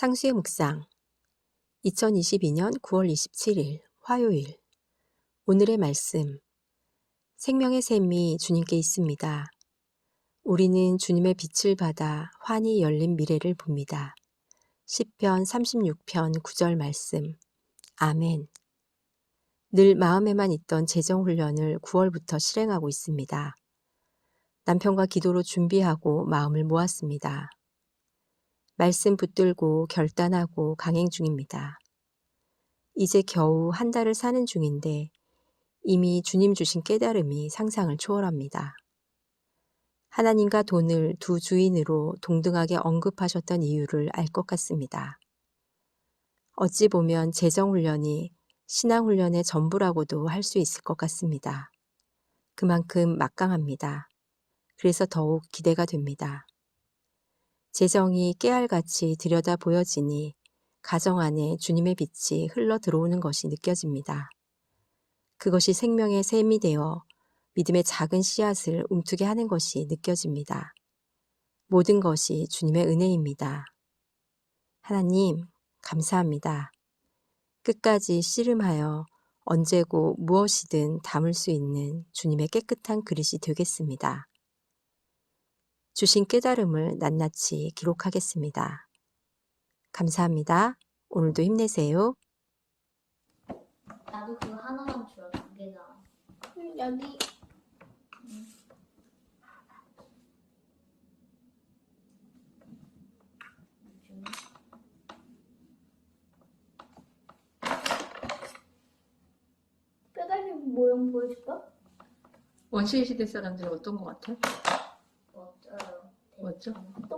상수의 묵상 2022년 9월 27일 화요일 오늘의 말씀 생명의 샘이 주님께 있습니다. 우리는 주님의 빛을 받아 환히 열린 미래를 봅니다. 10편 36편 9절 말씀 아멘 늘 마음에만 있던 재정훈련을 9월부터 실행하고 있습니다. 남편과 기도로 준비하고 마음을 모았습니다. 말씀 붙들고 결단하고 강행 중입니다. 이제 겨우 한 달을 사는 중인데 이미 주님 주신 깨달음이 상상을 초월합니다. 하나님과 돈을 두 주인으로 동등하게 언급하셨던 이유를 알 것 같습니다. 어찌 보면 재정훈련이 신앙훈련의 전부라고도 할 수 있을 것 같습니다. 그만큼 막강합니다. 그래서 더욱 기대가 됩니다. 재정이 깨알같이 들여다 보여지니 가정 안에 주님의 빛이 흘러 들어오는 것이 느껴집니다. 그것이 생명의 샘이 되어 믿음의 작은 씨앗을 움트게 하는 것이 느껴집니다. 모든 것이 주님의 은혜입니다. 하나님, 감사합니다. 끝까지 씨름하여 언제고 무엇이든 담을 수 있는 주님의 깨끗한 그릇이 되겠습니다. 주신 깨달음을 낱낱이 기록하겠습니다. 감사합니다. 오늘도 힘내세요. 나도 그거 하나만 줘. 두 개잖아. 음, 여기 좀. 뼈다귀 모형 보여줄까? 원시의 시대 사람들은 어떤 것 같아? 知道